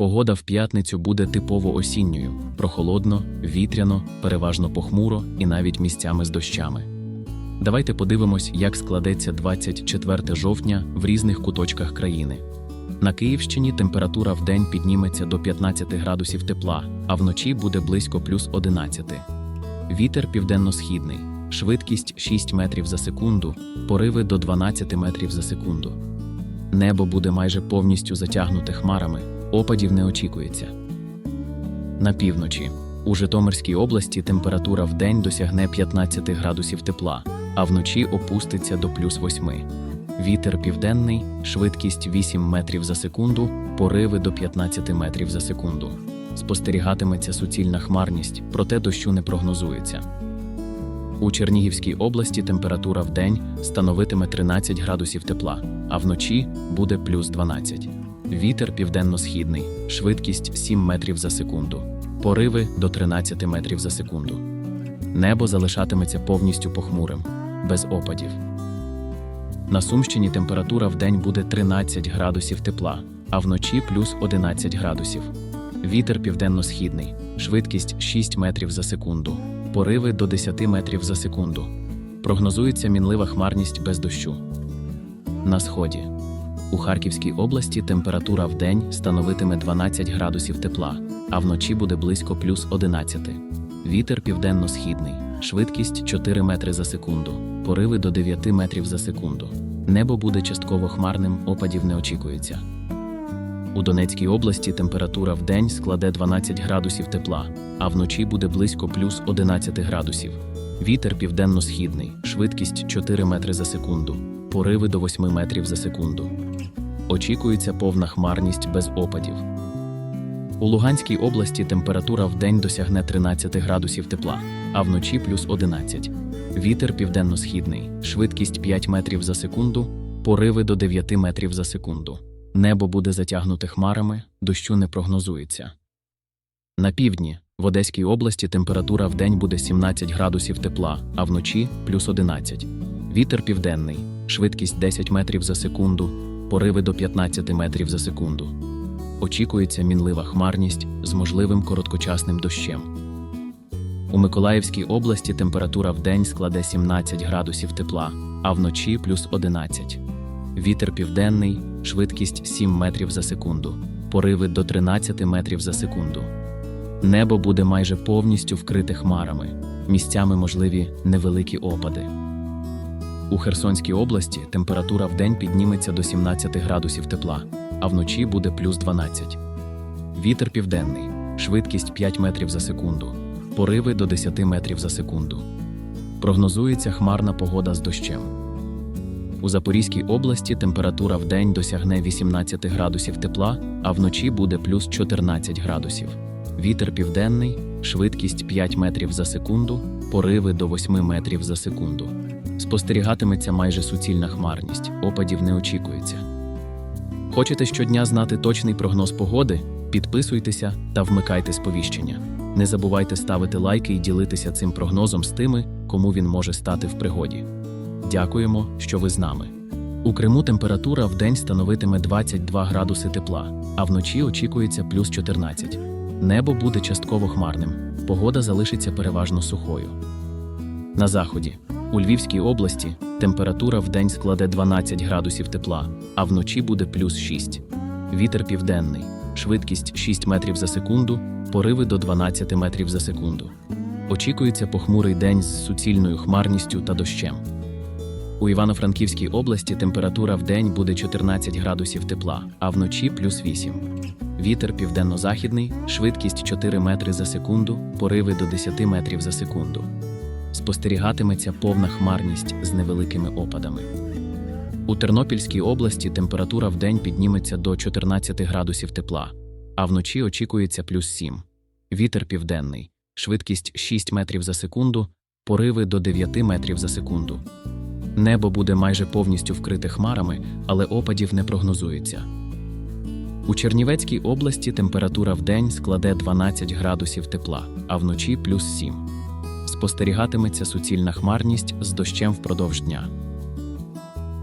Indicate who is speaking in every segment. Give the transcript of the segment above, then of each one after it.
Speaker 1: Погода в п'ятницю буде типово осінньою, прохолодно, вітряно, переважно похмуро і навіть місцями з дощами. Давайте подивимось, як складеться 24 жовтня в різних куточках країни. На Київщині температура в день підніметься до 15 градусів тепла, а вночі буде близько плюс 11. Вітер південно-східний, швидкість 6 метрів за секунду, пориви до 12 метрів за секунду. Небо буде майже повністю затягнуте хмарами, опадів не очікується. На півночі. У Житомирській області температура в день досягне 15 градусів тепла, а вночі опуститься до плюс 8. Вітер південний, швидкість 8 метрів за секунду, пориви до 15 метрів за секунду. Спостерігатиметься суцільна хмарність, проте дощу не прогнозується. У Чернігівській області температура в день становитиме 13 градусів тепла, а вночі буде плюс 12. Вітер південно-східний, швидкість 7 метрів за секунду, пориви до 13 метрів за секунду. Небо залишатиметься повністю похмурим, без опадів. На Сумщині температура в день буде 13 градусів тепла, а вночі плюс 11 градусів. Вітер південно-східний, швидкість 6 метрів за секунду, пориви до 10 метрів за секунду. Прогнозується мінлива хмарність без дощу. На сході. У Харківській області температура в день становитиме 12 градусів тепла, а вночі буде близько плюс 11. Вітер південно-східний, швидкість 4 метри за секунду, пориви до 9 метрів за секунду. Небо буде частково хмарним, опадів не очікується. У Донецькій області температура в день складе 12 градусів тепла, а вночі буде близько плюс 11 градусів. Вітер південно-східний, швидкість 4 метри за секунду, пориви до 8 метрів за секунду. Очікується повна хмарність без опадів. У Луганській області температура в день досягне 13 градусів тепла, а вночі плюс 11. Вітер південно-східний, швидкість 5 метрів за секунду, пориви до 9 метрів за секунду. Небо буде затягнуте хмарами, дощу не прогнозується. На півдні в Одеській області температура в день буде 17 градусів тепла, а вночі плюс 11. Вітер південний, швидкість 10 метрів за секунду, пориви до 15 метрів за секунду. Очікується мінлива хмарність з можливим короткочасним дощем. У Миколаївській області температура в день складе 17 градусів тепла, а вночі плюс 11. Вітер південний, швидкість 7 метрів за секунду, пориви до 13 метрів за секунду. Небо буде майже повністю вкрите хмарами, місцями можливі невеликі опади. У Херсонській області температура в день підніметься до 17 градусів тепла, а вночі буде плюс 12. Вітер південний, швидкість 5 метрів за секунду, пориви до 10 метрів за секунду. Прогнозується хмарна погода з дощем. У Запорізькій області температура в день досягне 18 градусів тепла, а вночі буде плюс 14 градусів. Вітер південний, швидкість 5 метрів за секунду, пориви до 8 метрів за секунду. Спостерігатиметься майже суцільна хмарність, опадів не очікується. Хочете щодня знати точний прогноз погоди? Підписуйтеся та вмикайте сповіщення. Не забувайте ставити лайки і ділитися цим прогнозом з тими, кому він може стати в пригоді. Дякуємо, що ви з нами. У Криму температура в день становитиме 22 градуси тепла, а вночі очікується плюс 14. Небо буде частково хмарним, погода залишиться переважно сухою. На заході. У Львівській області температура в день складе 12 градусів тепла, а вночі буде плюс 6. Вітер південний, швидкість 6 метрів за секунду, пориви до 12 метрів за секунду. Очікується похмурий день з суцільною хмарністю та дощем. У Івано-Франківській області температура в день буде 14 градусів тепла, а вночі плюс 8. Вітер південно-західний, швидкість 4 метри за секунду, пориви до 10 метрів за секунду. Спостерігатиметься повна хмарність з невеликими опадами. У Тернопільській області температура в день підніметься до 14 градусів тепла, а вночі очікується плюс 7. Вітер південний, швидкість 6 метрів за секунду, пориви до 9 метрів за секунду. Небо буде майже повністю вкрите хмарами, але опадів не прогнозується. У Чернівецькій області температура в день складе 12 градусів тепла, а вночі плюс 7. Спостерігатиметься суцільна хмарність з дощем впродовж дня.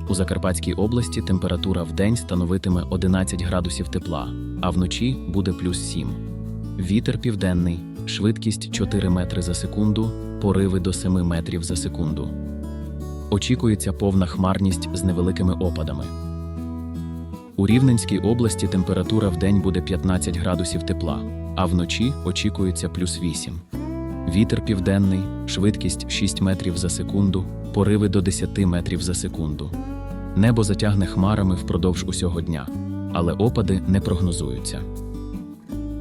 Speaker 1: У Закарпатській області температура в день становитиме 11 градусів тепла, а вночі буде плюс 7. Вітер південний, швидкість 4 метри за секунду, пориви до 7 метрів за секунду. Очікується повна хмарність з невеликими опадами. У Рівненській області температура в день буде 15 градусів тепла, а вночі очікується плюс 8. Вітер південний, швидкість 6 метрів за секунду, пориви до 10 метрів за секунду. Небо затягне хмарами впродовж усього дня, але опади не прогнозуються.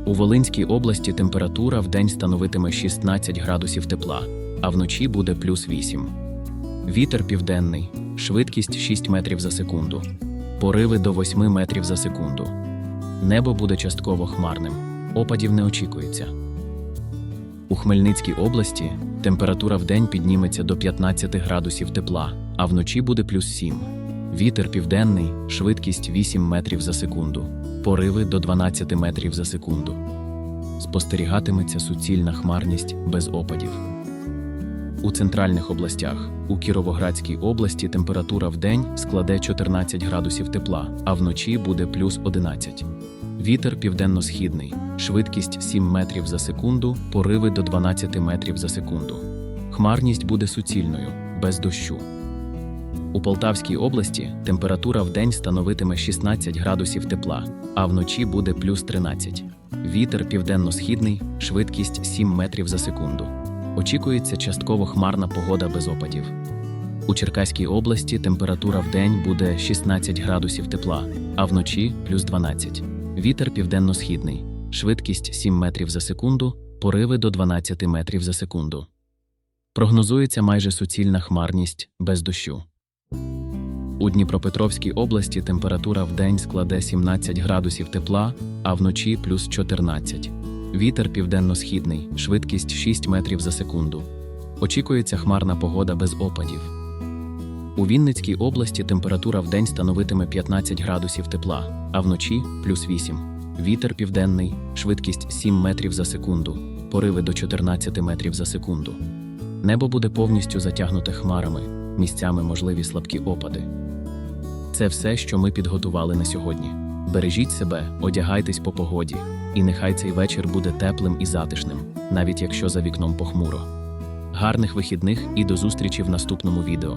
Speaker 1: У Волинській області температура в день становитиме 16 градусів тепла, а вночі буде плюс 8. Вітер південний, швидкість 6 метрів за секунду, пориви до 8 метрів за секунду. Небо буде частково хмарним, опадів не очікується. У Хмельницькій області температура вдень підніметься до 15 градусів тепла, а вночі буде плюс 7. Вітер південний, швидкість 8 метрів за секунду, пориви до 12 метрів за секунду. Спостерігатиметься суцільна хмарність без опадів. У центральних областях у Кіровоградській області температура вдень складе 14 градусів тепла, а вночі буде плюс 11. Вітер південно-східний, швидкість 7 метрів за секунду, пориви до 12 метрів за секунду. Хмарність буде суцільною, без дощу. У Полтавській області температура вдень становитиме 16 градусів тепла, а вночі буде плюс 13. Вітер південно-східний, швидкість 7 метрів за секунду. Очікується частково хмарна погода без опадів. У Черкаській області температура вдень буде 16 градусів тепла, а вночі плюс 12. Вітер південно-східний, швидкість 7 метрів за секунду, пориви до 12 метрів за секунду. Прогнозується майже суцільна хмарність без дощу. У Дніпропетровській області температура вдень складе 17 градусів тепла, а вночі плюс 14. Вітер південно-східний, швидкість 6 метрів за секунду. Очікується хмарна погода без опадів. У Вінницькій області температура вдень становитиме 15 градусів тепла, а вночі плюс 8. Вітер південний, швидкість 7 метрів за секунду, пориви до 14 метрів за секунду. Небо буде повністю затягнуте хмарами, місцями можливі слабкі опади. Це все, що ми підготували на сьогодні. Бережіть себе, одягайтесь по погоді, і нехай цей вечір буде теплим і затишним, навіть якщо за вікном похмуро. Гарних вихідних і до зустрічі в наступному відео.